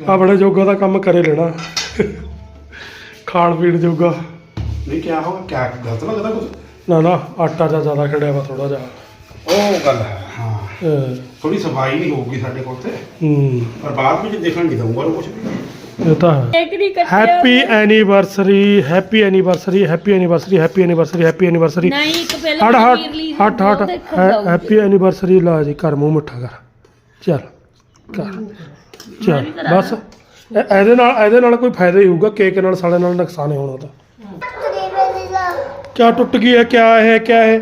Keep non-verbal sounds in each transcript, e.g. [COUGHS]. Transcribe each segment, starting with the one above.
ਆਪਣੇ ਜੋਗਾ ਦਾ ਕੰਮ ਕਰੇ ਲੈਣਾ। ਖਾਣ ਪੀਣ ਜੋਗਾ। ਨਹੀਂ ਕਿਆ ਹੋਗਾ ਕਿਆ ਗਲਤ ਲੱਗਦਾ ਕੁਝ ਨਾ ਨਾ ਆਟਾ ਜਿਹਾ ਜ਼ਿਆਦਾ ਖੜਿਆ ਵਾ ਥੋੜਾ ਜਿਹਾ। ਉਹ ਗੱਲ ਹੈ ਹਾਂ। ਥੋੜੀ ਸਫ਼ਾਈ ਨਹੀਂ ਹੋਊਗੀ ਸਾਡੇ ਕੋਲ ਤੇ ਹੂੰ। ਪਰ ਬਾਅਦ ਵਿੱਚ ਦੇਖਣ ਨਹੀਂ ਦਊਂਗਾ ਕੁਝ ਵੀ। ਇਹ ਤਾਂ ਹੈ। ਇੱਕ ਨਹੀਂ ਕੱਟਿਆ happy anniversary happy anniversary happy anniversary happy anniversary happy anniversary ਨਹੀਂ ਇੱਕ ਪਹਿਲਾਂ ਹਟ। ਹੈਪੀ ਐਨੀਵਰਸਰੀ ਲਾ ਜੀ ਕਰ ਮੂੰਹ ਮਿੱਠਾ ਕਰ। ਚੱਲ ਕਰ। ਚੱਲ ਬਸ ਇਹ- ਇਹਦੇ ਨਾਲ ਇਹਦੇ ਨਾਲ ਕੋਈ ਫਾਇਦਾ ਹੀ ਹੋਊਗਾ ਕੇਕ ਨਾਲ ਸਾਲੇ ਨਾਲ ਨੁਕਸਾਨ ਹੀ ਹੋਣਾ ਤਾਂ ਕਿਆ ਟੁੱਟ ਗਈ ਹੈ ਕਿਆ ਹੈ ਕਿਆ ਹੈ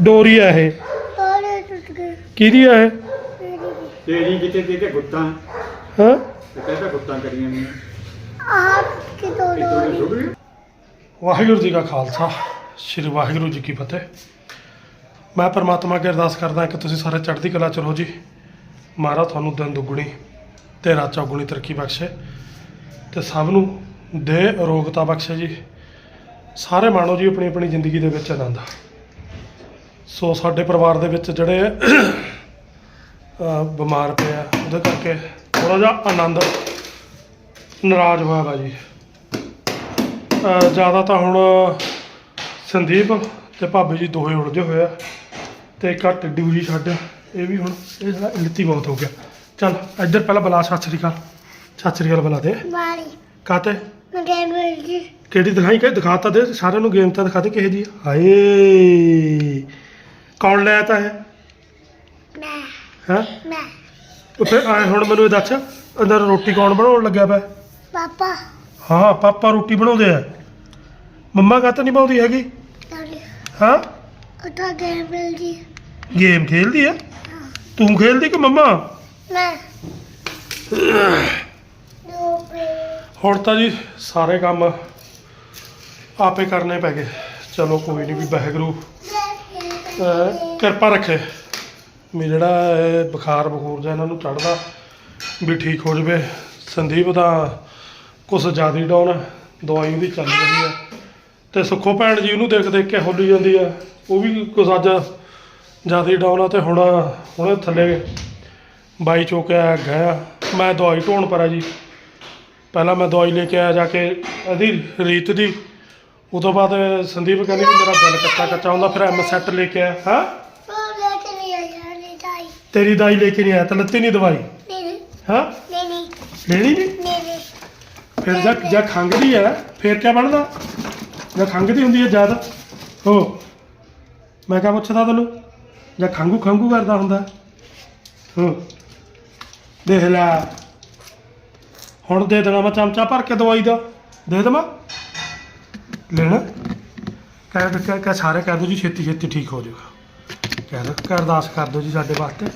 ਡੋਰੀ ਹੈ ਇਹ। ਕਿਹਦੀ ਹੈ ਇਹ? ਤੇਰੀ ਕਿਤੇ ਕਿਤੇ ਗੁੱਤਾਂ। ਹਾਂ? ਤੇ ਕਹਿੰਦਾ ਗੁੱਤਾਂ ਕਰੀਆਂ ਨੇ? ਵਾਹਿਗੁਰੂ ਜੀ ਕਾ ਖਾਲਸਾ ਸ੍ਰੀ ਵਾਹਿਗੁਰੂ ਜੀ ਕੀ ਫਤਿਹ। ਮੈਂ ਪਰਮਾਤਮਾ ਅੱਗੇ ਅਰਦਾਸ ਕਰਦਾ ਕਿ ਤੁਸੀਂ ਸਾਰੇ ਚੜ੍ਹਦੀ ਕਲਾ ਚ ਰਹੋ ਜੀ। ਮਹਾਰਾਜ ਤੁਹਾਨੂੰ ਦਿਨ ਦੁੱਗਣੀ ਤੇ ਰਾਤ ਚੌਗੁਣੀ ਤਰੱਕੀ ਬਖਸ਼ੇ। ਤੇ ਸਭ ਨੂੰ ਦੇ ਅਰੋਗਤਾ ਬਖਸ਼ੇ ਜੀ। ਸਾਰੇ ਮਾਣੋ ਜੀ ਆਪਣੀ ਆਪਣੀ ਜ਼ਿੰਦਗੀ ਦੇ ਵਿੱਚ ਆਨੰਦ। ਸੋ ਸਾਡੇ ਪਰਿਵਾਰ ਦੇ ਵਿੱਚ ਜਿਹੜੇ ਬਿਮਾਰ ਪਏ ਆ, ਉਹਦੇ ਕਰਕੇ ਥੋੜਾ ਜਿਹਾ ਆਨੰਦ ਨਾਰਾਜ਼ ਹੋਇਆ ਵਾ ਜੀ। ਜ਼ਿਆਦਾ ਤਾਂ ਹੁਣ ਸੰਦੀਪ ਤੇ ਭਾਬੀ ਜੀ ਦੋਹੇ ਉਲਝੇ ਹੋਏ ਆ ਤੇ ਘੱਟ ਆ ਜੀ ਛੱਡ ਇਹ ਵੀ ਹੁਣ ਇਹ ਸਾਡਾ ਇਲਤੀ ਬਹੁਤ ਹੋ ਗਿਆ। ਚੱਲ ਇੱਧਰ ਪਹਿਲਾਂ ਬੁਲਾ ਸਤਿ ਸ੍ਰੀ ਅਕਾਲ। ਸਤਿ ਸ੍ਰੀ ਅਕਾਲ ਬੁਲਾ ਦੇ। ਕਾਤੇ ਕਿਹੜੀ ਦਿਖਾਈ? ਕਿ ਦਿਖਾਤਾ ਦੇ ਸਾਰਿਆਂ ਨੂੰ ਗੇਮ ਤਾਂ ਦਿਖਾ ਦੇ ਕਿਹੇ ਜੀ। ਹਾਏ। ਕੌਣ ਲਿਆ ਤਾ ਹੈ ਹੈ? ਉਹ ਫਿਰ ਆਏ ਹੁਣ ਮੈਨੂੰ ਇਹ ਦੱਸ ਅੰਦਰ ਰੋਟੀ ਕੌਣ ਬਣਾਉਣ ਲੱਗਿਆ ਪਿਆ? ਪਾਪਾ। ਹਾਂ ਪਾਪਾ ਰੋਟੀ ਬਣਾਉਂਦੇ ਆ। ਮੰਮਾ ਕਾਹਤੇ ਨਹੀਂ ਬਣਾਉਂਦੀ ਹੈਗੀ? ਹਾਂ? ਉਠਾ ਮਿਲ ਜੀ ਗੇਮ ਖੇਲਦੀ ਆ ਤੂੰ ਖੇਲਦੀ ਕਿ ਮੰਮਾ ਮੈਂ ਹੁਣ ਤਾਂ ਜੀ ਸਾਰੇ ਕੰਮ ਆਪੇ ਕਰਨੇ ਪੈ ਗਏ। ਚਲੋ ਕੋਈ ਨਹੀਂ ਵੀ ਵਾਹਿਗੁਰੂ ਕਿਰਪਾ ਰੱਖੇ। ਵੀ ਜਿਹੜਾ ਬੁਖਾਰ ਬਖੂਰ ਜਾਂ ਇਹਨਾਂ ਨੂੰ ਚੜਦਾ ਵੀ ਠੀਕ ਹੋ ਜਵੇ। ਸੰਦੀਪ ਦਾ ਕੁਛ ਜ਼ਿਆਦਾ ਡਾਊਨ ਹੈ ਦਵਾਈ ਉਹਦੀ ਚੱਲ ਰਹੀ ਹੈ ਤੇ ਸੁੱਖੋ ਭੈਣ ਜੀ ਉਹਨੂੰ ਦੇਖ ਦੇਖ ਕੇ ਹੁੱਲੀ ਜਾਂਦੀ ਆ। ਉਹ ਵੀ ਕੁਛ ਅੱਜ ਜ਼ਿਆਦਾ ਡਾਊਨ ਆ ਤੇ ਹੁਣ ਹੁਣੇ ਥੱਲੇ ਬਾਈ ਚੋਕਿਆ ਗਿਆ ਮੈਂ ਦਵਾਈ ਢੋਣ ਪਰਾ ਜੀ। ਪਹਿਲਾਂ ਮੈਂ ਦਵਾਈ ਲੈ ਕੇ ਆਇਆ ਜਾ ਕੇ ਇਹਦੀ ਰੀਤ ਦੀ। ਉਹ ਤੋਂ ਬਾਅਦ ਸੰਦੀਪ ਕਹਿੰਦੀ ਵੀ ਮੇਰਾ ਦਿਲ ਕੱਚਾ ਕੱਚਾ ਹੁੰਦਾ ਫਿਰ ਐਮ ਸੈੱਟ ਲੈ ਕੇ ਆਇਆ। ਹਾਂ? ਕੇ ਤੇਰੀ ਦਵਾਈ ਲੈ ਕੇ ਨਹੀਂ ਆਇਆ ਤਾਂ ਲੱਤੀ ਨਹੀਂ ਦਵਾਈ? ਨਹੀਂ ਹਾਂ? ਨਹੀਂ ਨਹੀਂ। ਲੈਣੀ ਨਹੀਂ? ਨਹੀਂ ਨਹੀਂ। ਫਿਰ ਜਦ ਜਦ ਖੰਘਦੀ ਹੈ ਫਿਰ ਕੀ ਬਣਦਾ? ਜਦ ਖੰਘਦੀ ਹੁੰਦੀ ਹੈ ਜਦ ਹੋ। ਮੈਂ ਕਿਆ ਪੁੱਛਦਾ ਤੈਨੂੰ ਜਦ ਖੰਘੂ ਖੰਘੂ ਕਰਦਾ ਹੁੰਦਾ। ਹੋ। ਦੇਖ ਲੈ। ਹੁਣ ਦੇ ਦੇਣਾ ਮੈਂ ਚਮਚਾ ਭਰ ਕੇ ਦਵਾਈ ਦਾ। ਦੇ ਦੇਵਾਂ। ਲੈਣਾ। ਕਹਿ ਕਹਿ ਕਹਿ ਸਾਰੇ ਕਹਿ ਦੋ ਜੀ ਛੇਤੀ ਛੇਤੀ ਠੀਕ ਹੋ ਜਾਊਗਾ। ਕਹਿ ਦੋ ਕਿ ਅਰਦਾਸ ਕਰ ਦਿਓ ਜੀ ਸਾਡੇ ਵਾਸਤੇ।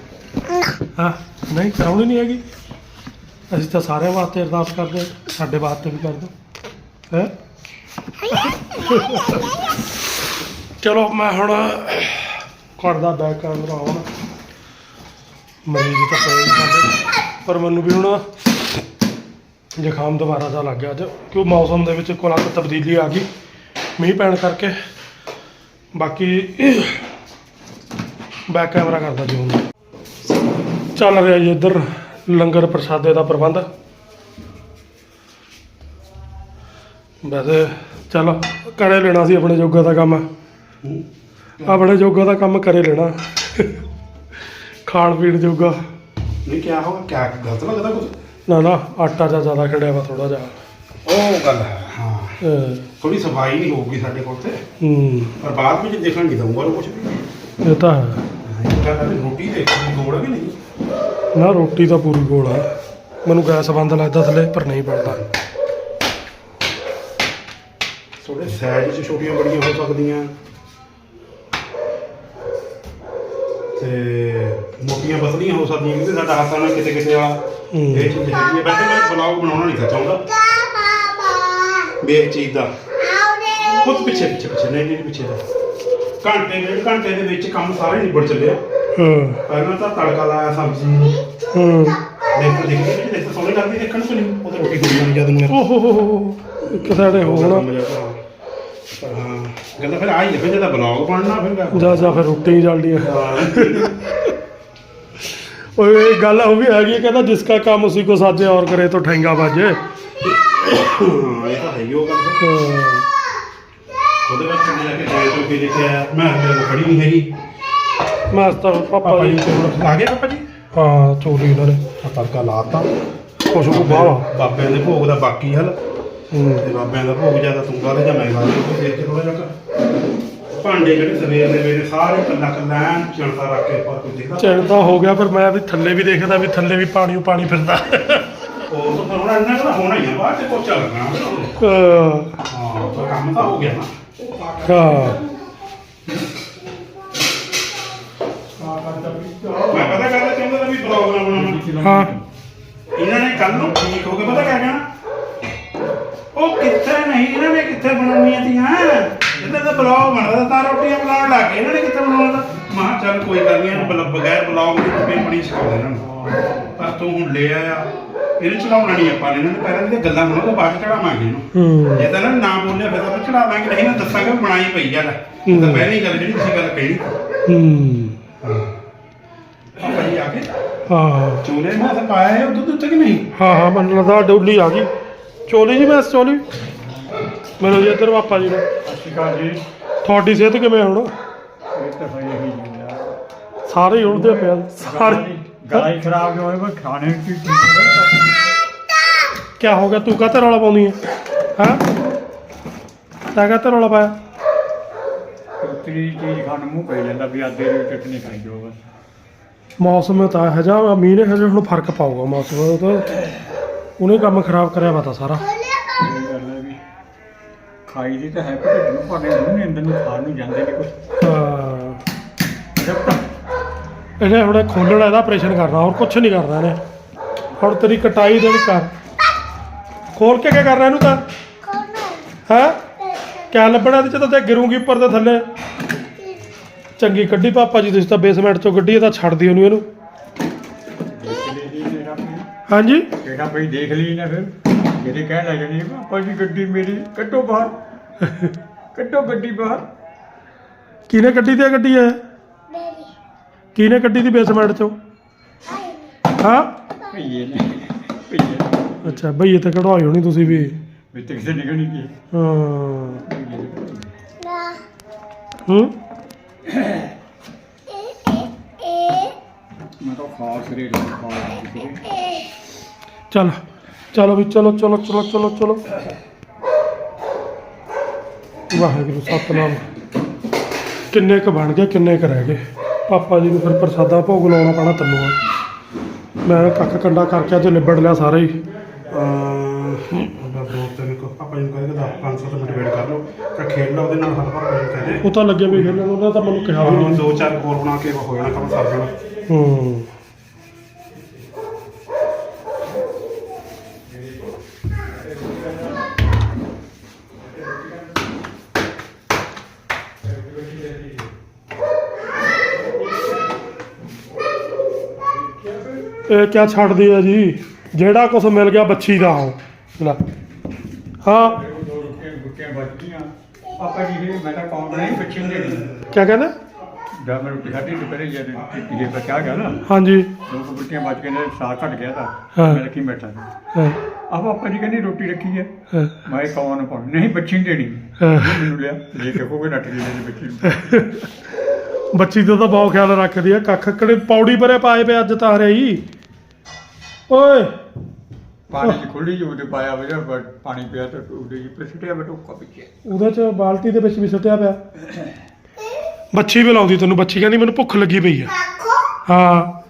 ਹਾਂ ਨਹੀਂ ਕਰਾਉਣੀ ਨਹੀਂ ਹੈਗੀ। ਅਸੀਂ ਤਾਂ ਸਾਰਿਆਂ ਵਾਸਤੇ ਅਰਦਾਸ ਕਰਦੇ ਹਾਂ, ਸਾਡੇ ਵਾਸਤੇ ਵੀ ਕਰ ਦਿਓ ਹੈ? ਚਲੋ ਮੈਂ ਹੁਣ ਕਰਦਾ ਬੈਕ ਕੈਮਰਾ ਆਨ ਮਰੀਜ਼ ਤਾਂ ਪਏ ਸਾਡੇ। ਪਰ ਮੈਨੂੰ ਵੀ ਹੁਣ ਜ਼ੁਕਾਮ ਦੁਬਾਰਾ ਦਾ ਲੱਗ ਗਿਆ ਅੱਜ। ਕਿਉਂ ਮੌਸਮ ਦੇ ਵਿੱਚ ਕੋਲਾ ਤਬਦੀਲੀ ਆ ਗਈ। ਮੀਂਹ ਪੈਣ ਕਰਕੇ। ਬਾਕੀ ਬੈਕ ਕੈਮਰਾ ਕਰਦਾ ਜੀ ਹੁਣ। ਚੱਲ ਰਿਹਾ ਜੀ ਇੱਧਰ ਲੰਗਰ ਪ੍ਰਸ਼ਾਦੇ ਦਾ ਪ੍ਰਬੰਧ। ਵੈਸੇ ਚਲ ਕਰੇ ਲੈਣਾ ਸੀ ਆਪਣੇ ਜੋਗਾ ਦਾ ਕੰਮ। ਆਪਣੇ ਜੋਗਾ ਦਾ ਕੰਮ ਕਰੇ ਲੈਣਾ। ਖਾਣ ਪੀਣ ਜੋਗਾ। ਨਹੀਂ ਕਿਆ ਹੋਗਾ ਕਿਆ ਗਲਤ ਲੱਗਦਾ ਕੁਝ ਨਾ ਨਾ ਆਟਾ ਜਿਹਾ ਜ਼ਿਆਦਾ ਖੜਿਆ ਵਾ ਥੋੜਾ ਜਿਹਾ। ਉਹ ਗੱਲ ਹੈ ਹਾਂ। ਥੋੜੀ ਸਫ਼ਾਈ ਨਹੀਂ ਹੋਊਗੀ ਸਾਡੇ ਕੋਲ ਤੇ। ਹੂੰ। ਪਰ ਬਾਅਦ ਵਿੱਚ ਦੇਖਣ ਨਹੀਂ ਦਊਂਗਾ ਕੁਝ ਵੀ। ਇਹ ਤਾਂ ਹੈ। ਗੱਲ ਰੋਟੀ ਦੇਖਣ ਦੀ ਲੋੜ ਵੀ ਨਹੀਂ? ਨਾ ਰੋਟੀ ਤਾਂ ਪੂਰੀ ਗੋਲ ਆ। ਮੈਨੂੰ ਗੈਸ ਬੰਦ ਲੱਗਦਾ ਥੱਲੇ ਪਰ ਨਹੀਂ ਬਣਦਾ। ਥੋੜੇ ਸਾਈਜ਼ 'ਚ ਛੋਟੀਆਂ ਬੜੀਆਂ ਹੋ ਸਕਦੀਆਂ। ਤੇ ਮੋਟੀਆਂ ਪਤਲੀਆਂ ਹੋ ਸਕਦੀਆਂ ਕਿਉਂਕਿ ਸਾਡਾ ਹੱਥਾਂ ਨਾਲ ਕਿਤੇ ਕਿਤੇ ਆ। ਇਹ ਚੀਜ਼ ਹੈਗੀ ਹੈ ਵੈਸੇ ਮੈਂ ਬਲੌਗ ਬਣਾਉਣਾ ਨਹੀਂ ਚਾਹੁੰਦਾ ਵੀ ਚੀਜ਼ ਦਾ। ਖੁਦ ਪਿੱਛੇ ਪਿੱਛੇ ਪਿੱਛੇ ਨਹੀਂ ਨਹੀਂ ਪਿੱਛੇ ਦਾ। ਘੰਟੇ ਡੇਢ ਘੰਟੇ ਦੇ ਵਿੱਚ ਕੰਮ ਸਾਰਾ ਨਿਬੜ ਚੱਲਿਆ। ਹਾਂ। ਪਹਿਲਾਂ ਤਾਂ ਤੜਕਾ ਲਾਇਆ ਸਬਜ਼ੀ। ਨੂੰ ਹੂੰ। ਦੇਖ ਦੇਖ ਦੇਖ ਦੇਖ ਸੋਹਣੀ ਲੱਗਦੀ ਦੇਖਣ ਨੂੰ ਨਹੀਂ? ਉਹ ਤਾਂ ਰੋਟੀ ਹੋਈ ਜਾਂਦੀ ਜਦ ਨੂੰ ਮੇਰਾ ਓਹ ਹੋ ਹੋ ਹੋ ਇੱਕ ਹੋਣਾ। ਹਾਂ ਕਹਿੰਦਾ ਫਿਰ ਆਈ ਫਿਰ ਜਦੋਂ ਬਲੌਗ ਬਣਨਾ ਫਿਰ ਜਾ ਜਾ ਫਿਰ ਰੋਟੀ ਹੀ ਜਲਦੀ ਆ ਹਾਂ। ਓਏ ਇਹ ਗੱਲ ਉਹ ਵੀ ਹੈਗੀ ਹੈ, ਕਹਿੰਦਾ ਜਿਸਕਾ ਕੰਮ ਉसी को ਸਾਜੇ ਔਰ ਕਰੇ ਤਾਂ ਠੈਂਗਾ ਹਾਂ ਇਹ ਤਾਂ ਹੈ ਹੀ ਉਹ ਗੱਲ। ਫਿਰ। ਹਾਂ। ਉਹਦੇ ਵਿੱਚ ਕੰਨੇ ਜਾ ਕੇ ਜਾਇ ਤੋਂ ਕੇ ਲੈ ਕੇ ਆਇਆ ਮੈਂ ਮੇਰੇ ਕੋਲ ਖੜੀ ਨਹੀਂ ਹੈਗੀ। ਮੈਂ ਪਾਪਾ ਪਾਪਾ ਜੀ ਜੀ ਕੋਲ ਆ ਗਏ ਪਾਪਾ ਜੀ? ਹਾਂ ਚੋਰੀ ਇਹਨਾਂ ਨੇ। ਆ ਤੜਕਾ ਲਾਤਾ। ਕੁਛ ਕੋ ਬਾਵਾ ਬਾਬਿਆਂ ਦੇ ਭੋਗ ਦਾ ਬਾਕੀ ਹਲ। ਹੂੰ ਤੇ ਬਾਬਿਆਂ ਦਾ ਭੋਗ ਜ਼ਿਆਦਾ ਤੂੰ ਗਾ ਜਾਂ ਮੈਂ ਗਾ ਦੇਖ ਕੇ ਥੋੜਾ ਜਿਹਾ ਭਾਂਡੇ ਜਿਹੜੇ ਸਵੇਰ ਦੇ ਵੇਲੇ ਸਾਰੇ ਕੱਲਾ ਕੱਲਾ ਐਨ ਚਿਣਦਾ ਰੱਖ ਕੇ ਪਰ ਕੋਈ ਦੇਖਦਾ। ਚੈਨ ਤਾਂ ਹੋ ਗਿਆ ਪਰ ਮੈਂ ਵੀ ਥੱਲੇ ਵੀ ਦੇਖਦਾ ਵੀ ਥੱਲੇ ਵੀ ਪਾਣੀ ਓ ਪਾਣੀ ਫਿਰਦਾ। ਉਹ ਤਾਂ ਫਿਰ ਹੁਣ ਇੰਨਾ ਕੁ ਤਾਂ ਹੋਣਾ ਹੀ ਆ ਬਾਅਦ ਚ ਪੋਚਾ ਲੱਗਣਾ ਹਾਂ ਹਾਂ ਤਾਂ ਕੰਮ ਤਾਂ ਹੋ ਗਿਆ ਨਾ। ਹਾਂ। ਮੈਂ ਪਤਾ ਕਰਦਾ ਚਾਹੁੰਦਾ ਤਾਂ ਵੀ ਬਲੌਗ ਨਾ ਬਣਾਉਣਾ। ਹਾਂ। ਇਹਨਾਂ ਨੇ ਕੱਲ ਨੂੰ ਠੀਕ ਹੋ ਕੇ ਪਤਾ ਕਰ ਜਾਣਾ। ਉਹ ਕਿੱਥੇ ਨਹੀਂ ਇਹਨਾਂ ਨੇ ਕਿੱਥੇ ਬਣਾਉਣੀਆਂ ਤੀਆਂ? ਇਹਦਾ ਤਾਂ ਬਲੌਗ ਬਣਦਾ ਤਾਂ ਰੋਟੀਆਂ ਬਣਾਉਣ ਲੱਗ ਗਏ ਇਹਨਾਂ ਨੇ ਕਿੱਥੇ ਬਣਾਉਣਾ? ਮਾਂ ਚੱਲ ਕੋਈ ਗੱਲ ਨਹੀਂ ਇਹਨੂੰ ਬਲ- ਬਗੈਰ ਬਲੌਗ ਦੀ ਪੇਪੜੀ ਸਿਖਾਉਂਦੇ ਇਹਨਾਂ ਨੂੰ। ਪਰ ਤੂੰ ਹੁਣ ਲੈ ਆਇਆ ਇਹਨੂੰ ਚੜਾਉਣਾ ਨਹੀਂ ਆਪਾਂ ਨੇ ਇਹਨਾਂ ਨੇ ਪਹਿਲਾਂ ਦੀਆਂ ਗੱਲਾਂ ਬਣਾਉਂਦਾ ਬਾਅਦ ਚ ਚੜਾਵਾਂਗੇ ਇਹਨੂੰ। ਹੂੰ। ਜੇ ਤਾਂ ਇਹਨਾਂ ਨੇ ਨਾ ਬੋਲਿਆ ਫਿਰ ਤਾਂ ਚੜਾ ਨਹੀਂ ਨਾ ਦੱਸਾਂਗੇ ਬਣਾਈ ਪਈ ਆ ਲੈ। ਇਹ ਤਾਂ ਪਹਿਲੀ ਗੱਲ ਜਿਹੜੀ ਤੁਸੀਂ ਗੱਲ ਕਹੀ। ਹੂੰ। ਆਪਾਂ ਜੀ ਆ ਕੇ। ਹਾਂ। ਚੋਲੇ ਮੈਂ ਤਾਂ ਪਾਇਆ ਹੈ ਉਹ ਦੁੱਧ ਉੱਤੇ ਕਿ ਨਹੀਂ? ਹਾਂ ਹਾਂ ਮੈਨੂੰ ਲੱਗਦਾ ਡੋਲੀ ਆ ਗਈ। ਚੋਲੀ ਜੀ ਮੈਂ ਚੋਲੀ। ਮੈਨੂੰ ਜੀ ਇੱਧਰ ਪਾਪਾ ਜੀ ਨੇ। ਜੀ। ਤੁਹਾਡੀ ਸਿਹਤ ਕਿਵੇਂ ਹੁਣ? ਇਹ ਤਾਂ ਭਾਈ ਇਹੀ ਜੀ ਯਾਰ ਸਾਰੇ ਹੀ ਉੜਦੇ ਪਿਆ ਸਾਰੇ। ਗਲਾ ਹੀ ਖਰਾਬ ਹੋਏ ਮੈਂ ਖਾਣੇ ਕੀ ਕੀ ਹੋ ਗਿਆ? ਤੂੰ ਕਾਹਤੇ ਰੌਲਾ ਪਾਉਂਦੀ ਹੈ ਹਾਂ? ਤੈਂ ਕਾਹਤੇ ਰੌਲਾ ਪਾਇਆ? ਉਤਰੀ ਚੀਜ਼ ਖਾਣ ਨੂੰ ਮੂੰਹ ਪੈ ਜਾਂਦਾ ਵੀ ਆਦੇ ਦੀ ਚਟਨੀ ਖਾਈ ਜਾਓ ਬਸ। ਮੌਸਮ ਤਾਂ ਜਿਹਾ ਮੀਂਹ ਨੇ ਹਜੇ ਹੁਣ ਫ਼ਰਕ ਪਾਊਗਾ ਮੌਸਮ ਦਾ ਤਾਂ ਉਹਨੇ ਕੰਮ ਖਰਾਬ ਕਰਿਆ ਵਾ ਤਾਂ ਸਾਰਾ। ਇਹ ਗੱਲ ਹੈ ਵੀ ਖਾਈ ਦੀ ਤਾਂ ਹੈ ਪਰ ਢਿੱਡ ਨੂੰ ਭਾਵੇਂ ਅੰਦਰ ਨੂੰ ਖਾਣ ਨੂੰ ਜਾਂਦੇ ਨਹੀਂ ਜਦ ਤੱਕ ਇਹਨੇ ਹੁਣ ਖੋਲਣਾ ਇਹਦਾ ਆਪਰੇਸ਼ਨ ਕਰਨਾ ਹੋਰ ਕੁਝ ਨਹੀਂ ਕਰਨਾ ਇਹਨੇ। ਹੁਣ ਤੇਰੀ ਕਟਾਈ ਦੇ ਵੀ ਕਰ। ਖੋਲ ਕੇ ਕੀ ਕਰਨਾ ਇਹਨੂੰ ਤਾਂ? ਹੈ? ਕਿਆ ਲੱਭਣਾ ਇਹਦੇ ਚ? ਤਾਂ ਤੇ ਗਿਰੂਗੀ ਉੱਪਰ ਤੇ ਥੱਲੇ। ਚੰਗੀ ਕੱਢੀ ਪਾਪਾ ਜੀ ਤੁਸੀਂ ਤਾਂ ਬੇਸਮੈਂਟ ਚੋਂ ਗੱਡੀ ਇਹ ਤਾਂ ਛੱਡ ਦਿਓ ਨੂੰ ਇਹਨੂੰ। ਹਾਂਜੀ। ਕਿਹੜਾ ਭਈ ਦੇਖ ਲਈ ਨਾ ਫਿਰ। ਮੇਰੇ ਕਹਿਣ ਲੱਗ ਜਾਣੀ ਪਾਪਾ ਜੀ ਗੱਡੀ ਮੇਰੀ ਕੱਢੋ ਬਾਹਰ। ਕੱਢੋ ਗੱਡੀ ਬਾਹਰ। ਕਿਹਨੇ ਕੱਢੀ ਤੇ ਗੱਡੀ ਹੈ ਮੇਰੀ। ਕਿਹਨੇ ਕੱਢੀ ਦੀ ਬੇਸਮੈਂਟ ਚੋਂ? ਹਾਂ? ਭਈਏ ਨੇ ਭਈਏ ਅੱਛਾ ਬਈਏ ਤੇ ਕਢਵਾਈ ਹੋਣੀ ਤੁਸੀਂ ਵੀ। ਵੀ ਤੇ ਕਿਸੇ ਨਿਕਲਣੀ ਕੀ ਹਾਂ। ਨਾ। ਹੂੰ ਇਹ ਇਹ ਇਹ ਮੈਂ ਤਾਂ ਖਾਸ ਖਾਸ ਚਲ ਚਲੋ ਵੀ ਚਲੋ ਚਲੋ ਚਲੋ ਚਲੋ ਚਲੋ। ਵਾਹਿਗੁਰੂ ਸਤਨਾਮ। ਕਿੰਨੇ ਕ ਬਣ ਗਏ ਕਿੰਨੇ ਕ ਰਹਿ ਗਏ। ਪਾਪਾ ਜੀ ਨੂੰ ਫਿਰ ਪ੍ਰਸਾਦਾ ਭੋਗ ਲਾਉਣਾ ਪੈਣਾ ਤੈਨੂੰ ਆ। ਮੈਂ ਕੱਖ ਕੰਡਾ ਕਰਕੇ ਤੇ ਲਿਬੜ ਲਿਆ ਸਾਰਾ ਹੀ। ਅਹ ਉਹਦਾ ਦੋਸਤ ਨੇ ਕੋ ਆਪਾਂ ਨੂੰ ਕਹਿੰਦਾ 500 ਮਿੰਟ ਵੇਟ ਕਰ ਲਓ। ਤਾਂ ਖੇਡ ਲਾ ਉਹਦੇ ਨਾਲ ਹੱਥ ਭਰ ਕੇ ਕਹਦੇ ਉਹ ਤਾਂ ਲੱਗੇ ਵੀ ਖੇਲਣ ਉਹਦਾ ਤਾਂ ਮੈਨੂੰ ਕਿਹਾ ਦੋ ਚਾਰ ਕੋਲ ਬਣਾ ਕੇ ਹੋ ਜਾਣਾ ਕੰਮ ਸਰ ਜਾਣਾ। ਹੂੰ ਇਹ ਕਿਆ ਛੱਡਦੀ ਆ ਜੀ ਜਿਹੜਾ ਕੁਝ ਮਿਲ ਗਿਆ ਬੱਚੀ ਦਾ ਉਹ ਲੈ ਹਾਂ ਦੋ ਰੁਪਏ ਗੁੱਟੀਆਂ ਬਚਦੀਆਂ ਪਾਪਾ ਜੀ ਇਹ ਮੈਂ ਤਾਂ ਕੌਣ ਨਹੀਂ ਬੱਚੇ ਹੁੰਦੇ ਨਹੀਂ ਕਿਆ ਕਹਿੰਦਾ ਜਦ ਮੈਂ ਰੋਟੀ ਖਾਧੀ ਦੁਪਹਿਰੇ ਜਦ ਇਹ ਬਚਾ ਗਿਆ ਨਾ ਹਾਂਜੀ। ਦੋ ਕੁ ਗੁੱਟੀਆਂ ਬਚ ਕੇ ਨੇ ਸਾਹ ਘਟ ਗਿਆ ਤਾਂ ਹਾਂ। ਮੈਂ ਰੱਖੀ ਬੈਠਾ ਸੀ ਹਾਂ, ਆ ਪਾਪਾ ਜੀ ਕਹਿੰਦੀ ਰੋਟੀ ਰੱਖੀ ਹੈ। ਹਾਂ, ਮੈਂ ਕਿਹਾ ਕੌਣ ਪਾਉਣੀ ਨਹੀਂ ਬੱਚੀ ਨਹੀਂ ਦੇਣੀ। ਹਾਂ। ਇਹ ਮੈਨੂੰ ਲਿਆ ਲੈ ਕੇ ਹੋਵੇ ਨੱਟ ਗਈ ਨੇ ਬੱਚੀ ਨੂੰ। ਬੱਚੀ ਦਾ ਤਾਂ ਬਹੁਤ ਖਿਆਲ ਰੱਖਦੀ ਆ ਕੱਖ ਕੜੇ ਪੌੜੀ ਪਰੇ ਪਾਏ ਪਏ ਅੱਜ ਤਾਂ ਹਰਿਆ ਹੀ ਓਏ। ਪਾਣੀ ਦੀ ਖੁੱਲੀ ਜੋ ਉਹਦੇ ਪਾਇਆ ਵਜਾ ਪਾਣੀ ਪਿਆ ਤਾਂ ਉਹਦੇ ਜੀ ਪ੍ਰਸਿੱਟਿਆ ਬਟੋਕਾ ਪਿੱਛੇ ਉਹਦੇ ਚ ਬਾਲਟੀ ਦੇ ਵਿੱਚ ਵੀ ਸੁੱਟਿਆ ਪਿਆ। ਬੱਚੀ ਵੀ ਲਾਉਂਦੀ ਤੈਨੂੰ ਬੱਚੀ ਕਹਿੰਦੀ ਮੈਨੂੰ ਭੁੱਖ ਲੱਗੀ ਪਈ ਆ। ਆਖੋ। ਹਾਂ।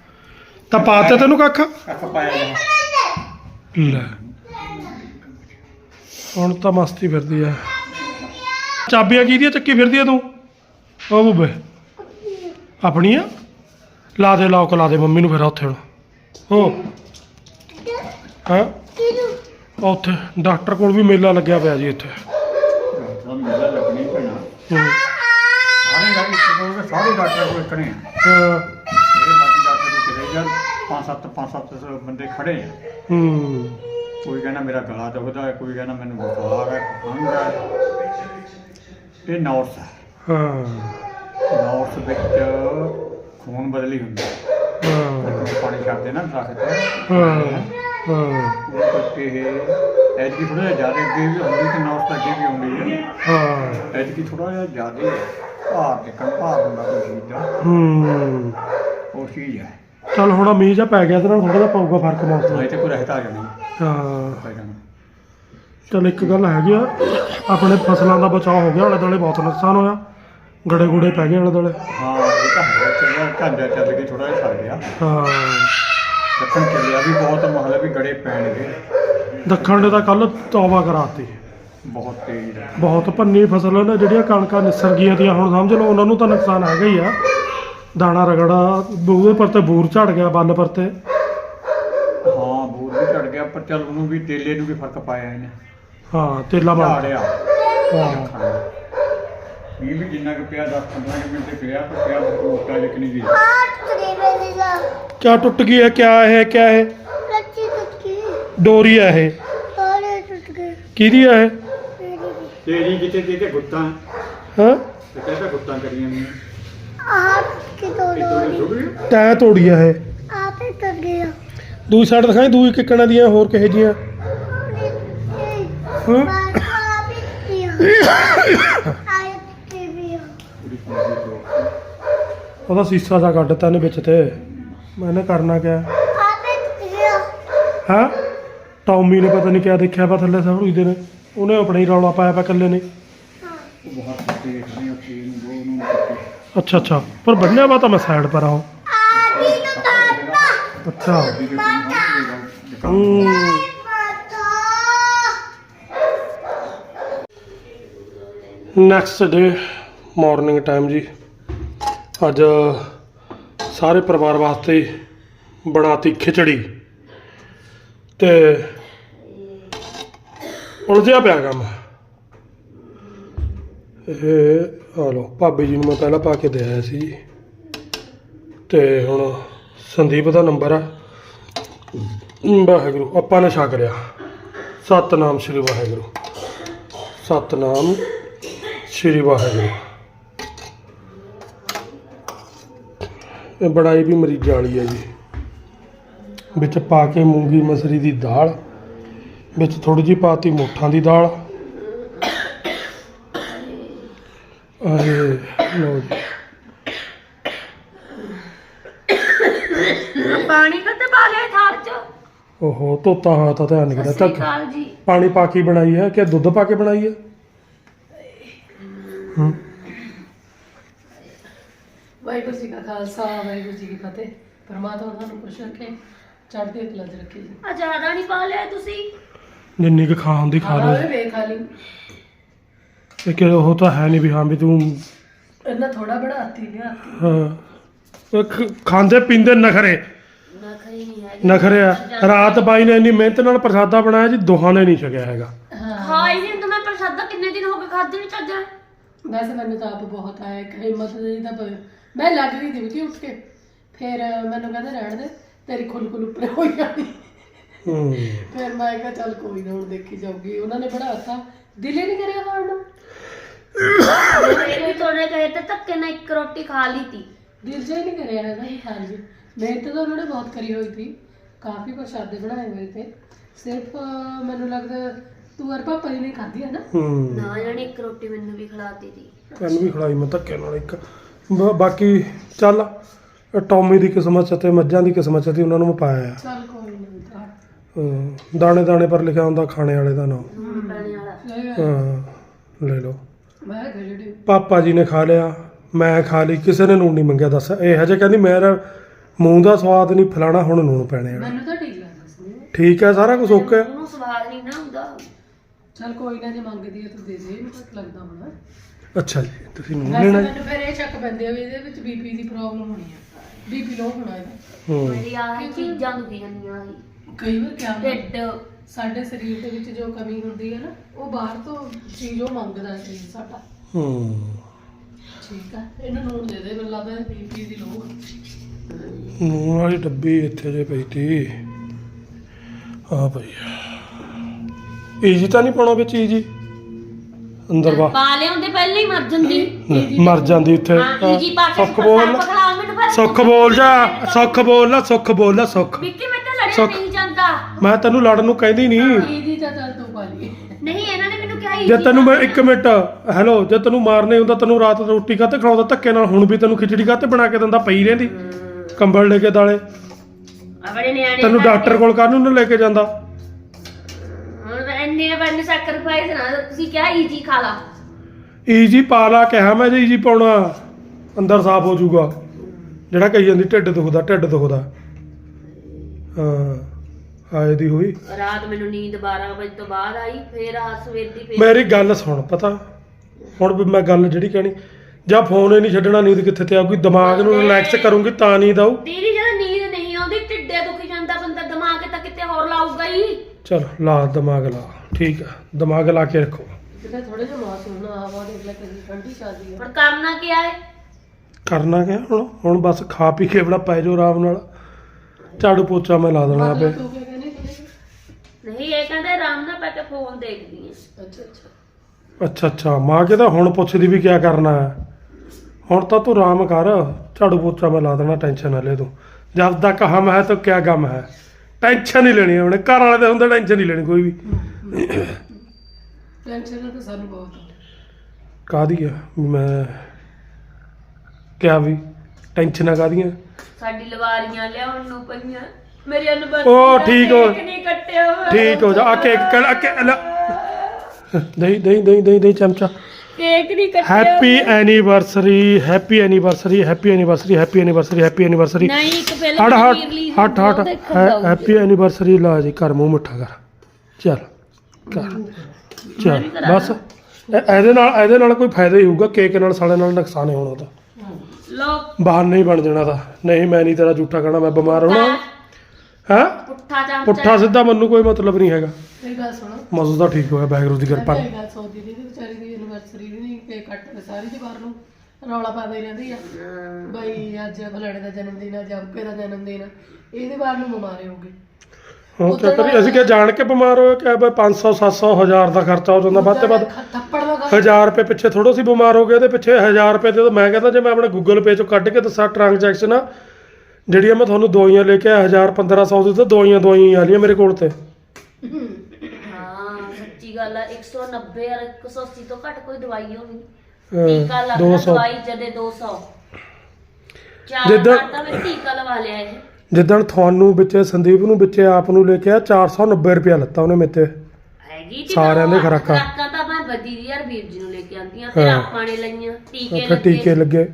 ਤਾਂ ਪਾਤੇ ਤੈਨੂੰ ਕੱਖ? ਕੱਖ ਪਾਇਆ ਜਾ ਲੈ। ਹੁਣ ਤਾਂ ਮਸਤੀ ਫਿਰਦੀ ਆ। ਚਾਬੀਆਂ ਕਿਹਦੀਆਂ ਚੱਕੀ ਫਿਰਦੀ ਆ ਤੂੰ? ਉਹ ਬੁੱਬੇ। ਆਪਣੀ ਆ ਲਾ ਦੇ ਲੌਕ ਲਾ ਦੇ ਮੰਮੀ ਨੂੰ ਫਿਰ ਉੱਥੇ ਹੁਣ। ਹੋ। ਹਾਂ? ਉੱਥੇ। ਡਾਕਟਰ ਕੋਲ ਵੀ ਮੇਲਾ ਲੱਗਿਆ ਪਿਆ ਜੀ ਇੱਥੇ। ਤਾਂ ਮੇਲਾ ਲੱਗਣੀ ਪੈਣਾ। ਹੂੰ। ਸਾਰੇ ਡਾਕਟਰ ਕੋਲ ਕਰੇ ਹਾਂ, ਮੇਰੇ ਡਾਕਟਰ ਕੋਲ ਚਲੇ ਜਾ ਪੰਜ ਸੱਤ ਪੰਜ ਸੱਤ ਬੰਦੇ ਖੜੇ ਆ। ਹੂੰ। ਕੋਈ ਕਹਿੰਦਾ ਮੇਰਾ ਗਲਾ ਦੁਖਦਾ ਹੈ ਕੋਈ ਕਹਿੰਦਾ ਮੈਨੂੰ ਬੁਖਾਰ ਹੈ ਖੰਘ ਹੈ। ਇਹ ਨੌਰਸ ਹੈ। ਹਾਂ। ਨੌਰਸ ਵਿੱਚ ਖੂਨ ਬਦਲੀ ਹੁੰਦੀ ਹੈ। ਹਾਂ। ਪਾਣੀ ਛੱਡਦੇ ਨਾ ਦਰਖਤ। ਤੇ ਹਾਂ। ਹਾਂ। ਉਹ ਕਰਕੇ ਇਹ ਐਤਕੀ ਥੋੜਾ ਜ਼ਿਆਦਾ ਅੱਗੇ ਵੀ ਹੁੰਦੀ ਤੇ ਨੌਸ ਅੱਗੇ ਵੀ ਹੁੰਦੀ ਹੈ। ਹਾਂ। ਐਤਕੀ ਥੋੜਾ ਜ਼ਿਆਦਾ ਭਾਰ ਨਿਕਲ ਭਾਰ ਹੁੰਦਾ ਕੋਈ ਚੀਜ਼ ਦਾ। ਹੂੰ। ਉਹ ਚੀਜ਼ ਹੈ। ਚੱਲ ਹੁਣ ਮੀਂਹ ਜਾ ਪੈ ਗਿਆ ਤੇ ਨਾਲ ਥੋੜਾ ਜਿਹਾ ਪਊਗਾ ਫ਼ਰਕ ਮੌਸਮ। ਅਜੇ ਤੇ ਕੋਈ ਰਹਿਤਾ ਆ ਜਾਣੀ। ਹਾਂ। ਪੈ ਜਾਣਾ ਚਲ ਇੱਕ ਗੱਲ ਹੈਗੀ ਆ ਆਪਣੇ ਫਸਲਾਂ ਦਾ ਬਚਾਅ ਹੋ ਗਿਆ ਆਲੇ ਦੁਆਲੇ ਬਹੁਤ ਨੁਕਸਾਨ ਹੋਇਆ। ਗੜੇ ਗੁੜੇ ਪੈ ਗਏ ਆਲੇ ਦੁਆਲੇ। ਹਾਂ ਇਹ ਤਾਂ ਹੈ ਚੱਲਿਆ ਝਾਂਜਾ ਚੱਲ ਕੇ ਥੋੜਾ ਜਿਹਾ ਸਰ ਗਿਆ। ਹਾਂ। ਦੱਖਣ ਚੱਲਿਆ ਵੀ ਬਹੁਤ ਮਹਲਾ ਵੀ ਗੜੇ ਪੈਣਗੇ। ਦੱਖਣ ਦੇ ਤਾਂ ਕੱਲ ਤੌਬਾ ਕਰਾਤੀ। ਬਹੁਤ ਤੇਜ਼ ਹੈ। ਬਹੁਤ ਭੰਨੀ ਫਸਲ ਨੇ ਜਿਹੜੀਆਂ ਕਣਕਾਂ ਨਿਸਰ ਗਈਆਂ ਤੀਆਂ ਹੁਣ ਸਮਝ ਲਓ ਉਹਨਾਂ ਨੂੰ ਤਾਂ ਨੁਕਸਾਨ ਹੈਗਾ ਹੀ ਆ। ਦਾਣਾ ਰਗੜਾ ਬੂਹੇ ਪਰ ਤੇ ਬੂਰ ਝੜ ਗਿਆ ਬੰਨ ਪਰ ਤੇ। ਹਾਂ ਬੂਰ ਵੀ ਝੜ ਗਿਆ ਪਰ ਚੱਲ ਉਹਨੂੰ ਵੀ ਤੇਲੇ ਨੂੰ ਵੀ ਫ਼ਰਕ ਪਾਇਆ ਇਹਨੇ। ਹਾਂ ਤੇਲਾ ਮਾਰ ਝਾੜਿਆ ਹਾਂ। ਵੀ ਵੀ ਜਿੰਨਾ ਕੁ ਪਿਆ 10 15 ਕੁ ਮਿੰਟ ਤੇ ਪਿਆ ਪਰ ਪਿਆ ਬਹੁਤ ਮੋਟਾ ਜਿਹਾ ਕਿ ਮੇਰੀ ਲਾ ਕਿਆ ਟੁੱਟ ਗਈ ਹੈ ਕਿਆ ਇਹ ਕਿਆ ਇਹ ਲੱਚੀ ਟੁੱਟ ਗਈ ਡੋਰੀ ਹੈ ਇਹ। ਸਾਰੇ ਟੁੱਟ ਗਏ। ਕਿਹਦੀ ਹੈ ਇਹ? ਵੀ ਤੇਰੀ ਕਿਤੇ ਕਿਤੇ ਗੁੱਤਾਂ ਹਾਂ। ਤੇ ਕਹਿੰਦਾ ਗੁੱਤਾਂ ਕਰੀਆਂ ਨੇ ਆਪ ਕੀ ਤੋੜੋ ਤੋੜੀ ਥੋੜੀ ਆ। ਤੈਂ ਤੋੜੀ ਹੈ ਆਪ ਹੀ ਟੁੱਟ ਗਿਆ ਦੂਜੀ ਸਾਈਡ ਦਿਖਾਈ ਦੂਈ ਕਿੱਕਣਾ ਦੀਆਂ ਹੋਰ ਕਿਹੇ ਜੀਆਂ ਹਾਂ? ਵੀ। ਉਹਦਾ ਸੀਸਾ ਦਾ ਕੱਢਤਾ ਨੇ ਵਿੱਚ ਤੇ। ਮੈਨੇ ਕਰਨਾ ਕਿਆ? ਆਪ ਹੀ? ਟੌਮੀ ਨੇ ਪਤਾ ਨਹੀਂ ਕਿਆ ਦੇਖਿਆ ਪਾ ਥੱਲੇ ਸਭ ਰੁਈਦੇ ਨੇ। ਉਹਨੇ ਆਪਣੇ ਹੀ ਰੌਲਾ ਪਾਇਆ ਪਿਆ ਇਕੱਲੇ ਨੇ। ਉਹ ਬਹੁਤ ਤੇਜ਼ ਨੇ ਉਹ ਚੀਜ਼ ਨੂੰ ਦੋ ਨੂੰ ਕਰਕੇ ਅੱਛਾ ਅੱਛਾ। ਪਰ ਬੰਨਿਆ ਵਾ ਤਾਂ ਮੈਂ ਸਾਈਡ ਪਰ ਆਉ ਆਦੀ ਅੱਛਾ। ਵੀ ਹੂੰ। ਨੈਕਸਟ ਡੇ ਮਾਰਨਿੰਗ ਟਾਈਮ ਜੀ। ਅੱਜ ਸਾਰੇ ਪਰਿਵਾਰ ਵਾਸਤੇ ਬਣਾਤੀ ਖਿਚੜੀ। ਤੇ ਉਲਝਿਆ ਪਿਆ ਕੰਮ। ਇਹ ਆ ਲੋ ਭਾਬੀ ਜੀ ਨੂੰ ਮੈਂ ਪਹਿਲਾਂ ਪਾ ਕੇ ਦੇ ਆਇਆ ਸੀ। ਜੀ। ਤੇ ਹੁਣ ਸੰਦੀਪ ਦਾ ਨੰਬਰ ਆ। ਵਾਹਿਗੁਰੂ, ਆਪਾਂ ਨੇ ਛਕ ਲਿਆ ਸਤਨਾਮ ਸ੍ਰੀ ਵਾਹਿਗੁਰੂ। ਸਤਨਾਮ ਸ਼੍ਰੀ ਵਾਹਿਗੁਰੂ। ਇਹ ਬਣਾਈ ਵੀ ਮਰੀਜ਼ਾਂ ਵਾਲੀ ਹੈ ਜੀ। ਵਿੱਚ ਪਾ ਕੇ ਮੂੰਗੀ, ਮਸਰੀ ਦੀ ਦਾਲ। ਵਿੱਚ ਥੋੜੀ ਜਿਹੀ ਪਾਤੀ ਮੋਠਾਂ ਦੀ ਦਾਲ। ਅਰੇ ਲੋ ਜੀ। ਪਾਣੀ ਕਿੱਥੇ ਪਾ ਲਿਆ ਥਾਲ ਚ। ਓਹੋ ਧੋਤਾ ਹੋਇਆ ਤਾਂ ਧਿਆਨ ਨਹੀਂ ਸਤਿ ਕਰਿਆ ਸ਼੍ਰੀ ਚੱਕ ਅਕਾਲ ਜੀ। ਪਾਣੀ ਪਾ ਕੇ ਬਣਾਈ ਹੈ ਕਿ ਦੁੱਧ ਪਾ ਕੇ ਬਣਾਈ ਹੈ? ਹੂੰ। ਵਾਹਿਗੁਰੂ ਜੀ ਕਾ ਖਾਲਸਾ ਵਾਹਿਗੁਰੂ ਜੀ ਕੀ ਫਤਿਹ। ਪਰਮਾਤਮਾ ਤੁਹਾਨੂੰ ਖੁਸ਼ ਰੱਖੇ ਚੜ੍ਹਦੀ ਕਲਾ ਚ ਰੱਖੇ ਜੀ। ਆ ਜ਼ਿਆਦਾ ਨਹੀਂ ਪਾ ਲਿਆ ਤੁਸੀਂ। ਜਿੰਨੀ ਕੁ ਖਾ ਹੁੰਦੀ ਖਾ ਖਾਣਾ ਲੈ ਵੀ ਵੇਖ ਆ ਲਈ। ਇਹ ਕਿ ਉਹ ਤਾਂ ਹੈ ਨਹੀਂ ਵੀ ਹਾਂ ਵੀ ਤੂੰ ਇਹਨਾਂ ਥੋੜਾ ਬਣਾਤੀ ਲਿਆਤੀ। ਹਾਂ। ਉਹ ਖ- ਖਾਂਦੇ ਪੀਂਦੇ ਨਖਰੇ। ਨਖਰੀ ਨਹੀਂ ਹੈਗੀ। ਨਖਰੇ ਆ। ਰਾਤ ਬਾਈ ਨੇ ਇੰਨੀ ਮਿਹਨਤ ਨਾਲ ਪ੍ਰਸਾਦਾ ਬਣਾਇਆ ਜੀ ਦੋਹਾਂ ਨੇ ਨਹੀਂ ਛਕਿਆ ਹੈਗਾ। ਹਾਂ। ਖਾਈ ਨਹੀਂ ਤਾਂ ਮੈਂ ਪ੍ਰਸ਼ਾਦਾ ਕਿੰਨੇ ਦਿਨ ਹੋ ਗਏ ਖਾਦੇ ਨਹੀਂ ਚੱਜ ਨਾਲ। ਵੈਸੇ ਮੈਨੂੰ ਤਾਂ ਆਪ ਬਹੁਤ ਆਇਆ ਕਿ ਹਿੰਮਤ ਨਹੀਂ ਤਾਂ ਪਈ ਮੈਂ ਲੱਗ ਗਈ ਦੀ ਉੱਠ ਕੇ। ਫਿਰ ਮੈਨੂੰ ਕਹਿੰਦੇ ਰਹਿਣ ਦੇ ਤੇਰੀ ਖੁੱਲ ਖੁੱਲ ਉੱਪਰ ਹੋਈ ਜਾਣੀ। ਹੂੰ। ਫਿਰ ਮੈਂ ਕਿਹਾ ਚੱਲ ਕੋਈ ਨਾ ਹੁਣ ਦੇਖੀ ਜਾਊਗੀ। ਉਹਨਾਂ ਨੇ ਬਣਾਤਾ। ਦਿਲ ਹੀ ਨਹੀਂ ਕਰਿਆ ਖਾਣ ਨੂੰ। ਵੀ ਤੋੜੇ ਕਹੇ ਤੇ ਧੱਕੇ ਨਾਲ ਇੱਕ ਰੋਟੀ ਖਾ ਲਈ ਤੀ। ਦਿਲ ਹੀ ਨਹੀਂ ਕਰਿਆ ਹੈਗਾ ਹਾਂਜੀ ਮਿਹਨਤ ਤਾਂ ਉਹਨਾਂ ਨੇ ਬਹੁਤ ਕਰੀ ਹੋਈ ਸੀ ਕਾਫੀ ਪ੍ਰਸ਼ਾਦੇ ਬਣਾਏ ਹੋਏ ਤੇ। ਸਿਰਫ ਅਹ, ਮੈਨੂੰ ਲੱਗਦਾ ਤੂੰ ਅਰ ਪਾਪਾ ਜੀ ਨੇ ਖਾਧੀ ਹੈ ਨਾ? ਹੂੰ। ਨਾ ਜਾਣੇ ਇੱਕ ਰੋਟੀ ਮੈਨੂੰ ਵੀ ਖਿਲਾਤੀ ਤੀ। ਕੰਨ ਵੀ ਖੜਾਈ ਮੈਂ ਧੱਕੇ ਨਾਲ ਇੱਕ। ਬ- ਬਾਕੀ ਚੱਲ ਇਹ ਟੌਮੀ ਦੀ ਕਿਸਮਤ 'ਚ ਤੇ ਮੱਝਾਂ ਦੀ ਕਿਸਮਤ 'ਚ ਤੇ ਉਹਨਾਂ ਨੂੰ ਮੈਂ ਪਾਇਆ ਆ। ਚੱਲ ਦਾਣੇ ਦਾਣੇ ਪਰ ਲਿਖਿਆ ਹੁੰਦਾ ਖਾਣੇ ਵਾਲੇ ਦਾ ਨਾਮ। ਹੁਣ ਪੈਣੇ ਵਾਲਾ ਹਾਂ ਲੈ ਲਓ। ਪਾਪਾ ਜੀ ਨੇ ਖਾ ਲਿਆ ਮੈਂ ਖਾ ਲਈ ਕਿਸੇ ਨੇ ਨੂਣ ਨਹੀਂ ਮੰਗਿਆ ਦੱਸ। ਇਹ ਹਜੇ ਕਹਿੰਦੀ ਮੇਰਾ ਮੂੰਹ ਦਾ ਸਵਾਦ ਨਹੀਂ ਫਲਾਣਾ ਹੁਣ ਨੂਣ ਪੈਣੇ ਵਾਲਾ ਮੈਨੂੰ ਤਾਂ ਠੀਕ ਲੱਗਦਾ ਸੀ। ਠੀਕ ਹੈ ਸਾਰਾ ਕੁਝ ਓਕੇ ਉਹਨੂੰ ਸਵਾਦ ਨਹੀਂ ਨਾ ਹੁੰਦਾ। ਚੱਲ ਕੋਈ ਨਾ ਜੇ ਮੰਗਦੀ ਹੈ ਤੂੰ ਦੇ ਦੇ ਇਹਨੂੰ ਤਾਂ ਲੱਗਦਾ ਹੋਣਾ। ਅੱਛਾ ਜੀ ਤੁਸੀਂ ਨੂਣ ਲੈਣਾ? ਮੈਨੂੰ ਫਿਰ ਇਹ ਸ਼ੱਕ ਪੈਂਦੇ ਆ ਵੀ ਇਹਦੇ ਵਿੱਚ ਬੀਪੀ ਦੀ ਪ੍ਰੋਬਲਮ ਹੋਣੀ ਹੈ ਬੀਪੀ ਲੋ ਹੋਣਾ ਇਹਦਾ ਹੂੰ। ਮੇਰੀ ਆਹ ਚੀਜ਼ਾਂ ਦੁਖੀ ਜਾਂਦੀਆਂ ਸੀ। ਕਈ ਵਾਰ ਕਿਆ ਹੁੰਦਾ ਢਿੱਡ। ਸਾਡੇ ਸਰੀਰ ਦੇ ਵਿੱਚ ਜੋ ਕਮੀ ਹੁੰਦੀ ਹੈ ਨਾ ਉਹ ਬਾਹਰ ਤੋਂ ਚੀਜ਼ ਉਹ ਮੰਗਦਾ ਸਰੀਰ ਸਾਡਾ। ਹੂੰ ਠੀਕ ਆ ਇਹਨੂੰ ਨੂਣ ਦੇ ਦੇ ਮੈਨੂੰ ਲੱਗਦਾ ਬੀਪੀ ਦੀ ਲੋੜ। ਨੂਣ ਵਾਲੀ ਡੱਬੀ ਇੱਥੇ ਜੇ ਪਈ ਤੀ। ਆ ਪਈ ਈਜੀ ਤਾਂ ਨਹੀਂ ਪਾਉਣਾ ਵਿੱਚ ਈਜੀ ਅੰਦਰ ਵਾ। ਪਾ ਲਿਆਉਂਦੇ ਪਹਿਲਾਂ ਹੀ ਮਰ ਜਾਂਦੀ। ਮਰ ਜਾਂਦੀ ਉੱਥੇ ਹਾਂ ਈਜੀ ਪਾ ਕੇ ਸੁੱਕ ਬੋਲ ਸੁੱਖ ਬੋਲ ਜਾ ਸੁੱਖ ਬੋਲ ਲੈ ਸੁੱਖ ਬੋਲ ਲੈ ਸੁੱਖ। ਵਿੱਕੀ ਮੈਂ ਸੁੱਖ। ਨਹੀਂ ਜਾਂਦਾ। ਮੈਂ ਤੈਨੂੰ ਲੜਨ ਨੂੰ ਕਹਿੰਦੀ ਨਹੀਂ। ਦੀਦੀ ਤਾਂ ਚੱਲ ਤੂੰ ਪਾ ਲਈ। ਨਹੀਂ ਇਹਨਾਂ ਨੇ ਮੈਨੂੰ ਕਿਹਾ ਜੇ ਤੈਨੂੰ ਮੈਂ 1 ਮਿੰਟ ਹੈਲੋ ਜੇ ਤੈਨੂੰ ਮਾਰਨੇ ਹੁੰਦਾ ਤੈਨੂੰ ਰਾਤ ਰੋਟੀ ਕਾਤੇ ਖਿਲਾਉਂਦਾ ਧੱਕੇ ਨਾਲ ਹੁਣ ਵੀ ਤੈਨੂੰ ਖਿਚੜੀ ਕਾਤੇ ਬਣਾ ਕੇ ਦਿੰਦਾ ਪਈ ਰਹਿੰਦੀ ਕੰਬਲ ਲੈ ਕੇ ਦਾਲੇ। ਆਪਣੇ ਨਿਆਣੇ ਤੈਨੂੰ ਕਰਕੇ- ਡਾਕਟਰ ਕੋਲ ਕਾਹਨੂੰ ਨਾ ਲੈ ਕੇ ਜਾਂਦਾ। ਹੁਣ ਇੰਨੇ ਬੰਨ ਸੈਕਰੀਫਾਈਸ ਨਾ ਤੁਸੀਂ ਕਿਹਾ ਈਜੀ ਖਾ ਲਾ। ਈਜੀ ਪਾ ਲਾ ਕਿਹਾ ਮੈਂ ਜੇ ਈਜੀ ਪਾਉਣਾ ਅੰਦਰ ਸਾਫ਼ ਹੋ ਜਾਊਗਾ। ਜਿਹੜਾ ਕਹੀ ਜਾਂਦੀ ਢਿੱਡ ਦੁਖਦਾ ਢਿੱਡ ਦੁਖਦਾ। ਹਾਂ ਆਏ ਦੀ ਹੋਈ। ਰਾਤ ਮੈਨੂੰ ਨੀਂਦ 12 ਵਜੇ ਤੋਂ ਬਾਅਦ ਆਈ ਫੇਰ ਆ ਸਵੇਰ ਦੀ ਫੇਰ ਮੇਰੀ ਗੱਲ ਸੁਣ ਪਤਾ? ਹੁਣ ਵੀ ਮੈਂ ਗੱਲ ਜਿਹੜੀ ਕਹਿਣੀ ਜਾਂ ਫੋਨ ਹੀ ਨਹੀਂ ਛੱਡਣਾ ਨੀਂਦ ਕਿੱਥੇ ਤੇ ਆਊਗੀ? ਦਿਮਾਗ ਨੂੰ ਰਿਲੈਕਸ ਕਰੂੰਗੀ ਤਾਂ ਨੀਂਦ ਆਊ। ਦੀਦੀ ਜਦੋਂ ਨੀਂਦ ਨਹੀਂ ਆਉਂਦੀ ਢਿੱਡੇ ਦੁਖੀ ਜਾਂਦਾ ਬੰਦਾ ਦਿਮਾਗ ਤਾਂ ਕਿਤੇ ਹੋਰ ਲਾਊਗਾ ਹੀ। ਚਲ ਲਾ ਦਿਮਾਗ ਲਾ। ਠੀਕ ਆ ਦਿਮਾਗ ਲਾ ਕੇ ਰੱਖੋ। ਜਿਹੜਾ ਥੋੜੇ ਜਿਹਾ ਮੌਸਮ ਨਾ ਆਵਾ ਦੇਖ ਲੈ ਕਿੰਨੀ ਠੰਡੀ ਚੱਲਦੀ ਹੈ ਹੁਣ ਕਰਨਾ ਕੀ ਹੈ? ਕਰਨਾ ਕਿਆ? ਹੁਣ ਹੁਣ ਬਸ ਖਾ ਪੀ ਕੇ ਆਪਣਾ ਪੈ ਜਾਓ ਆਰਾਮ ਨਾਲ। ਝਾੜੂ ਪੋਚਾ ਮੈਂ ਲਾ ਦੇਣਾ ਆਪੇ। ਤੂੰ ਕੀ ਕਹਿੰਦੀ? ਕਹਿੰਦੀ? ਨਹੀਂ ਇਹ ਕਹਿੰਦੇ ਆਰਾਮ ਨਾਲ ਪੈ ਕੇ ਫੋਨ ਦੇਖਦੀ ਆ। ਅੱਛਾ ਅੱਛਾ। ਅੱਛਾ ਅੱਛਾ। ਮਾਂ ਕਿਹਾ ਹੁਣ ਪੁੱਛਦੀ ਵੀ ਕਿਆ ਕਰਨਾ ਹੈ। ਹੁਣ ਤਾਂ ਤੂੰ ਆਰਾਮ ਕਰ। ਝਾੜੂ ਪੋਚਾ ਮੈਂ ਲਾ ਦੇਣਾ ਟੈਨਸ਼ਨ ਨਾ ਲੈ ਤੂੰ। ਜਦ ਤੱਕ ਹਮ ਹੈ ਤਾਂ ਕਿਆ ਗਮ ਹੈ। ਟੈਨਸ਼ਨ ਨਹੀਂ ਲੈਣੀ ਆਪਣੇ ਘਰ ਵਾਲੇ ਦੇ ਹੁੰਦੇ ਟੈਨਸ਼ਨ ਨਹੀਂ ਲੈਣੀ ਕੋਈ ਵੀ। ਟੈਨਸ਼ਨ ਤਾਂ ਸਾਨੂੰ ਬਹੁਤ ਆ। ਕਾਹਦੀ ਆ? ਵੀ ਮੈਂ ਕਿਆ ਵੀ? ਟੈਨਸ਼ਨਾਂ ਕਾਹਦੀਆਂ? ਸਾਡੀ ਲਵਾਰੀਆਂ ਲਿਆਉਣ ਨੂੰ ਪਈਆਂ। ਮੇਰੀ ਅਨੁਭਵ ਉਹ ਠੀਕ ਹੋ- ਨਹੀਂ ਕੱਟਿਆ ਹੋਇਆ। ਠੀਕ ਹੋ ਜਾ। ਆ ਕੇਕ ਕਰ ਆ ਕੇ ਲੈ। ਦਹੀਂ ਦਹੀਂ ਦਹੀਂ ਦਹੀਂ ਦਹੀਂ ਚਮਚਾ। ਕੇਕ ਨਹੀਂ ਕੱਟਿਆ happy anniversary happy anniversary happy anniversary happy anniversary happy anniversary ਨਹੀਂ ਇੱਕ ਹਟ ਫਿਲਮ ਹਟ ਹਟ। ਹਟ ਹੈਪੀ ਐਨੀਵਰਸਰੀ ਲਾ ਜੀ ਕਰ ਮੂੰਹ ਮਿੱਠਾ ਕਰ। ਚੱਲ ਕਰ। ਚੱਲ ਬਸ। ਇਹ- ਇਹਦੇ ਨਾਲ ਇਹਦੇ ਨਾਲ ਕੋਈ ਫਾਇਦਾ ਹੀ ਹੋਊਗਾ ਕੇਕ ਨਾਲ ਸਾਲੇ ਨਾਲ ਨੁਕਸਾਨ ਹੀ ਹੋਣਾ ਤਾਂ। ਲੋ ਬਾਹਰ ਨਹੀਂ ਬਣ ਜਾਣਾ ਤਾਂ। ਨਹੀਂ ਮੈਂ ਨਹੀਂ ਤੇਰਾ ਝੂਠਾ ਕਹਿਣਾ ਮੈਂ ਬਿਮਾਰ ਹੋਣਾ। ਹੈ? ਪੁੱਠਾ ਚਮਚਾ ਪੁੱਠਾ ਸਿੱਧਾ ਮੈਨੂੰ ਕੋਈ ਮਤਲਬ ਨਹੀਂ ਹੈਗਾ। ਮੇਰੀ ਗੱਲ ਸੁਣੋ। ਮੌਜੂਦ ਤਾਂ ਠੀਕ ਹੋਇਆ ਵਾਹਿਗੁਰੂ ਦੀ ਕਿਰਪਾ। ਨਾਲ। ਤਾਂ ਇਹ ਗੱਲ ਸੋਚਦੀ ਦੀ ਵਿਚਾਰੀ ਦੀ ਐਨਵਰਸਰੀ ਵੀ ਨਹੀਂ ਕੇ ਕੱਟ ਕੇ ਸਾਰੀ ਦੀ ਬਾਹਰ ਨੂੰ ਰੌਲਾ ਪਾਉਂਦੀ ਰਹਿੰਦੀ ਆ। ਬਈ ਅੱਜ ਫਲਾਣੇ ਦਾ ਜਨਮ ਦਿਨ ਆ ਜੰਪੇ ਦਾ ਜਨਮ ਦਿਨ ਆ ਇਹਦੇ ਬਾਹਰ ਨੂੰ ਬਿਮਾਰ ਹੋਊਗੀ। ਕਿਆ ਕਰੀ ਅਸੀਂ ਕਿ ਜਾਣ ਕੇ ਬਿਮਾਰ ਹੋਏ ਕਿ ਬਈ 500 700 1000 ਦਾ ਖਰਚਾ ਹੋ ਜਾਂਦਾ ਵੱਧ ਤੋਂ ਵੱਧ ਥੱਪੜ ਦਾ ਗੱਲ 1000 ਰੁਪਏ ਪਿੱਛੇ ਥੋੜੋ ਸੀ ਬਿਮਾਰ ਹੋ ਗਏ ਤੇ ਪਿੱਛੇ 1000 ਰੁਪਏ ਦੇ ਤਾਂ ਮੈਂ ਕਹਿੰਦਾ ਜੇ ਮੈਂ ਆਪਣੇ ਗੂਗਲ ਪੇ ਚੋਂ ਕੱਢ ਕੇ ਦੱਸਾਂ ਟ੍ਰਾਂਜੈਕਸ਼ਨ ਆ ਜਿਹੜੀਆਂ ਮੈਂ ਤੁਹਾਨੂੰ ਦਵਾਈਆਂ ਲੈ ਕੇ ਆਇਆ 1000 1500 ਦੀ ਤਾਂ ਦਵਾਈਆਂ ਦਵਾਈਆਂ ਹੀ ਆ ਰਹੀਆਂ ਮੇਰੇ ਕੋਲ ਤੇ। ਹਾਂ ਸੱਚੀ ਗੱਲ ਆ 190 ਔਰ 180 ਤੋਂ ਘੱਟ ਕੋਈ ਦਵਾਈ ਹੋਣੀ ਟੀਕਾ ਲੱਗਦਾ 200 ਦਵਾਈ ਜਦੇ 200 ਚਾਰ ਜਿੱਦਾਂ- ਤਾਂ ਮੈਂ ਟੀਕਾ ਲਵਾ ਲਿਆ ਇਹ। ਜਿੱਦਣ ਤੁਹਾਨੂੰ ਵਿੱਚ ਸੰਦੀਪ ਨੂੰ ਵਿੱਚ ਆਪ ਨੂੰ ਲੈ ਕੇ ਆ 490 ਰੁਪਇਆ ਲੱਤਾ ਉਹਨੇ ਮੇਤੇ ਹੈਗੀ ਜੀ ਸਾਰਿਆਂ ਦੇ ਤਾਂ ਖੁਰਾਕਾਂ। ਖੁਰਾਕਾਂ ਤਾਂ ਮੈਂ ਬੱਦੀ ਦੀ ਯਾਰ ਵੀਰ ਜੀ ਨੂੰ ਲੈ ਕੇ ਆਂਦੀਆਂ ਫਿਰ ਹਾਂ। ਆਪਾਂ ਨੇ ਲਈਆਂ ਟੀਕੇ ਫਿਰ ਟੀਕੇ ਲੱਗੇ। ਲੱਗੇ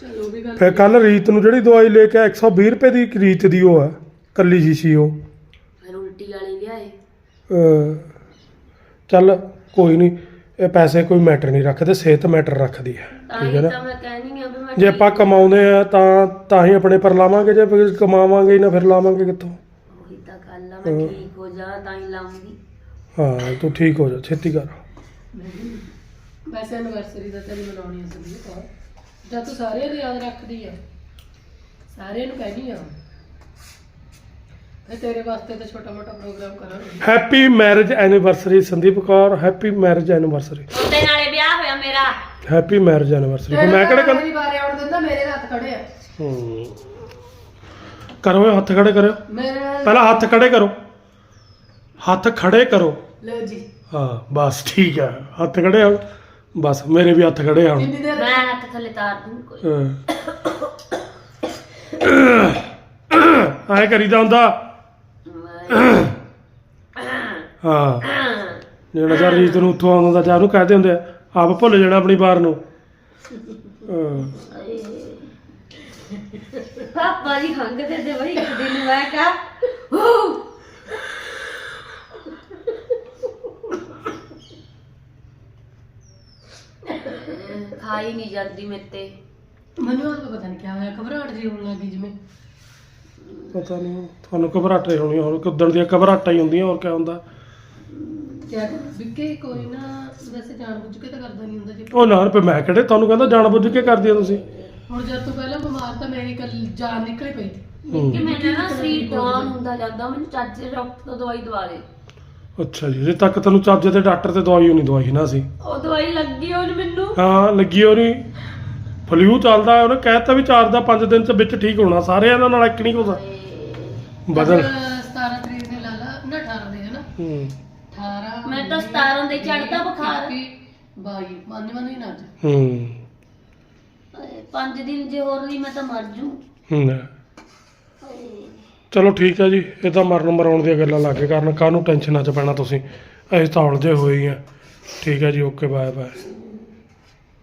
ਚਲੋ ਉਹ ਵੀ ਗੱਲ ਫਿਰ ਕੱਲ ਰੀਤ ਨੂੰ ਜਿਹੜੀ ਦਵਾਈ ਲੈ ਕੇ ਆ 120 ਰੁਪਏ ਦੀ ਇੱਕ ਰੀਤ ਦੀ ਉਹ ਆ ਕੱਲੀ ਸ਼ੀਸ਼ੀ ਉਹ। ਫਿਰ ਉਲਟੀ ਵਾਲੇ ਲਿਆਏ। ਅਹ, ਚੱਲ ਕੋਈ ਨਹੀਂ ਇਹ ਪੈਸੇ ਕੋਈ ਮੈਟਰ ਨਹੀਂ ਰੱਖਦੇ ਸਿਹਤ ਮੈਟਰ ਰੱਖਦੀ ਹੈ। ਤਾਂ ਠੀਕ ਹੀ ਹੈ ਨਾ? ਤਾਂ ਮੈਂ ਮੈਂ ਜੇ ਆਪਾਂ ਕਮਾਉਂਦੇ ਆ ਤਾਂ ਤਾਂ ਹੀ ਆਪਣੇ ਪਰ ਲਾਵਾਂਗੇ ਜੇ ਫਿਰ ਕਮਾਵਾਂਗੇ ਹੀ ਨਾ ਫਿਰ ਲਾਵਾਂਗੇ ਕਿੱਥੋਂ? ਉਹੀ ਤਾਂ ਗੱਲ ਆ ਮੈਂ ਠੀਕ ਹੋ ਜਾ ਤਾਂ ਹੀ ਲਾਉਂਗੀ। ਹਾਂ ਤੂੰ ਠੀਕ ਹੋ ਜਾ ਛੇਤੀ ਕਰ। ਵੈਸੇ ਐਨਵਰਸਰੀ ਦਾ ਤੇਰੀ ਮਨਾਉਣੀ ਸੀ ਤਾਂ ਜਦ ਤੂੰ ਸਾਰਿਆਂ ਦੀ ਯਾਦ ਰੱਖਦੀ ਆ। ਸਾਰਿਆਂ ਨੂੰ ਕਹਿਣੀ ਆ। ਫਿਰ ਤੇਰੇ ਵਾਸਤੇ ਤਾਂ ਛੋਟਾ ਮੋਟਾ ਪ੍ਰੋਗਰਾਮ ਕਰਾਂਗੇ। Happy marriage anniversary Sandeep Kaur happy marriage anniversary ਉਹਦੇ ਨਾਲੇ ਵਿਆਹ ਹੋਇਆ ਮੇਰਾ। ਹੈਪੀ ਮੈਰਿਜ ਐਨੀਵਰਸਰੀ ਮੈਂ ਕਿਹੜੇ ਕਰ ਮੇਰੀ ਵਾਰੇ ਆਉਣ ਦਿੰਦਾ ਮੇਰੇ ਹੱਥ ਖੜੇ ਆ। ਹੂੰ। ਕਰੋ ਇਹ ਹੱਥ ਖੜੇ ਕਰਿਓ। ਮੇਰੇ ਪਹਿਲਾਂ ਹੱਥ ਖੜੇ ਕਰੋ। ਹੱਥ ਖੜੇ ਕਰੋ। ਲਓ ਜੀ। ਹਾਂ ਬਸ ਠੀਕ ਹੈ ਹੱਥ ਖੜੇ ਹੋ। ਬਸ ਮੇਰੇ ਵੀ ਹੱਥ ਖੜੇ ਹੁਣ। ਕਿੰਨੀ ਦੇਰ ਮੈਂ ਹੱਥ ਥੱਲੇ ਤਾਰ ਦੂੰ ਕੋਈ [COUGHS] ਐ ਕਰੀਦਾ ਹੁੰਦਾ। ਹਾਂ। ਜਿਹੜਾ ਜਰ ਰੀਤ ਨੂੰ ਉੱਥੋਂ ਆਉਂਦਾ ਜਾਂ ਉਹਨੂੰ ਕਹਦੇ ਹੁੰਦੇ ਆ ਆਪ ਭੁੱਲ ਜਾਣਾ ਆਪਣੀ ਬਾਰ ਨੂੰ। ਹਾਂ। ਪਾਪਾ ਜੀ ਖੰਗਦੇ ਤੇ ਬਈ ਇੱਕ ਦਿਨ ਮੈਂ ਕਹਾ ਖਾਈ ਨਹੀਂ ਜਾਂਦੀ ਮੇਤੇ ਮੈਨੂੰ ਤਾਂ ਪਤਾ ਨਹੀਂ ਕੀ ਹੋਇਆ ਘਬਰਾਹਟ ਜਿਹੀ ਹੋਣ ਲੱਗੀ ਜਿਵੇਂ। ਪਤਾ ਨਹੀਂ ਤੁਹਾਨੂੰ ਘਬਰਾਟੇ ਹੋਣੀ ਹੋਰ ਕਿੱਦਣ ਦੀਆਂ ਘਬਰਾਟਾਂ ਹੀ ਹੁੰਦੀਆਂ ਹੋਰ ਕਿਆ ਹੁੰਦਾ। ਕਿਆ ਵਿੱਕੇ ਕੋਈ ਨਾ ਵੈਸੇ ਜਾਣ ਬੁੱਝ ਕੇ ਤਾਂ ਕਰਦਾ ਨਹੀਂ ਹੁੰਦਾ ਜੀ। ਉਹ ਨਾ ਰੁਪਏ ਮੈਂ ਕਿਹੜੇ ਤੁਹਾਨੂੰ ਕਹਿੰਦਾ ਜਾਣ ਬੁੱਝ ਕੇ ਕਰਦੀ ਆ ਤੁਸੀਂ? ਹੁਣ ਜਦ ਤੋਂ ਪਹਿਲਾਂ ਬਿਮਾਰ ਤਾਂ ਮੇਰੀ ਕੱਲ ਜਾਨ ਨਿਕਲੀ ਪਈ ਸੀ। ਹੂੰ। ਕਿ ਮੈਨੂੰ ਨਾ ਸਰੀਰ ਡਾਊਨ ਹੁੰਦਾ ਜਾਂਦਾ ਮੈਨੂੰ ਚੱਜ ਦੇ ਡਾਕਟਰ ਤੋਂ ਦਵਾਈ ਦਵਾ ਦੇ। ਅੱਛਾ ਜੀ ਜੇ ਤੱਕ ਤੈਨੂੰ ਚੱਜ ਤੇ ਡਾਕਟਰ ਤੇ ਦਵਾਈ ਨਹੀਂ ਦਵਾਈ ਨਾ ਸੀ। ਉਹ ਦਵਾਈ ਲੱਗੀ ਉਹਨ ਮੈਨੂੰ। ਹਾਂ ਲੱਗੀ ਉਹ ਨਹੀਂ ਫਲੂ ਚੱਲਦਾ ਉਹਨੇ ਕਹਿਤਾ ਵੀ 4 ਦਾ 5 ਦਿਨ ਚ ਵਿੱਚ ਠੀਕ ਹੋਣਾ ਸਾਰਿਆਂ ਦਾ ਨਾਲ ਇੱਕ ਨਹੀਂ ਹੋਦਾ ਬਦਲ। 17 ਤਰੀਕ ਦੇ ਲਾ ਲਾ ਨਾ 18 ਦੇ ਹੈ ਨਾ ਹੂੰ। 18 ਮੈਂ ਤਾਂ 17 ਦੇ ਚੜ੍ਹਦਾ ਬੁਖਾਰ। 22 ਮੰਨ ਮੰਨ ਹੀ ਨਾ ਅੱਜ। ਹੂੰ। ਪੰਜ ਦਿਨ ਜੇ ਹੋਰ ਰਹੀ ਮੈਂ ਤਾਂ ਮਰ ਜੂ। ਹੂੰ ਚਲੋ ਠੀਕ ਹੈ ਜੀ, ਇਹ ਤਾਂ ਮਰਨ ਮਰਾਉਣ ਦੀਆਂ ਗੱਲਾਂ ਲੱਗੇ ਕਰਨ ਕਾਹਨੂੰ ਟੈਨਸ਼ਨਾਂ 'ਚ ਪੈਣਾ ਤੁਸੀਂ? ਅਸੀਂ ਤਾਂ ਉਲਝੇ ਹੋਏ ਹੀ ਆ। ਠੀਕ ਹੈ ਜੀ, ਓਕੇ ਬਾਏ ਬਾਏ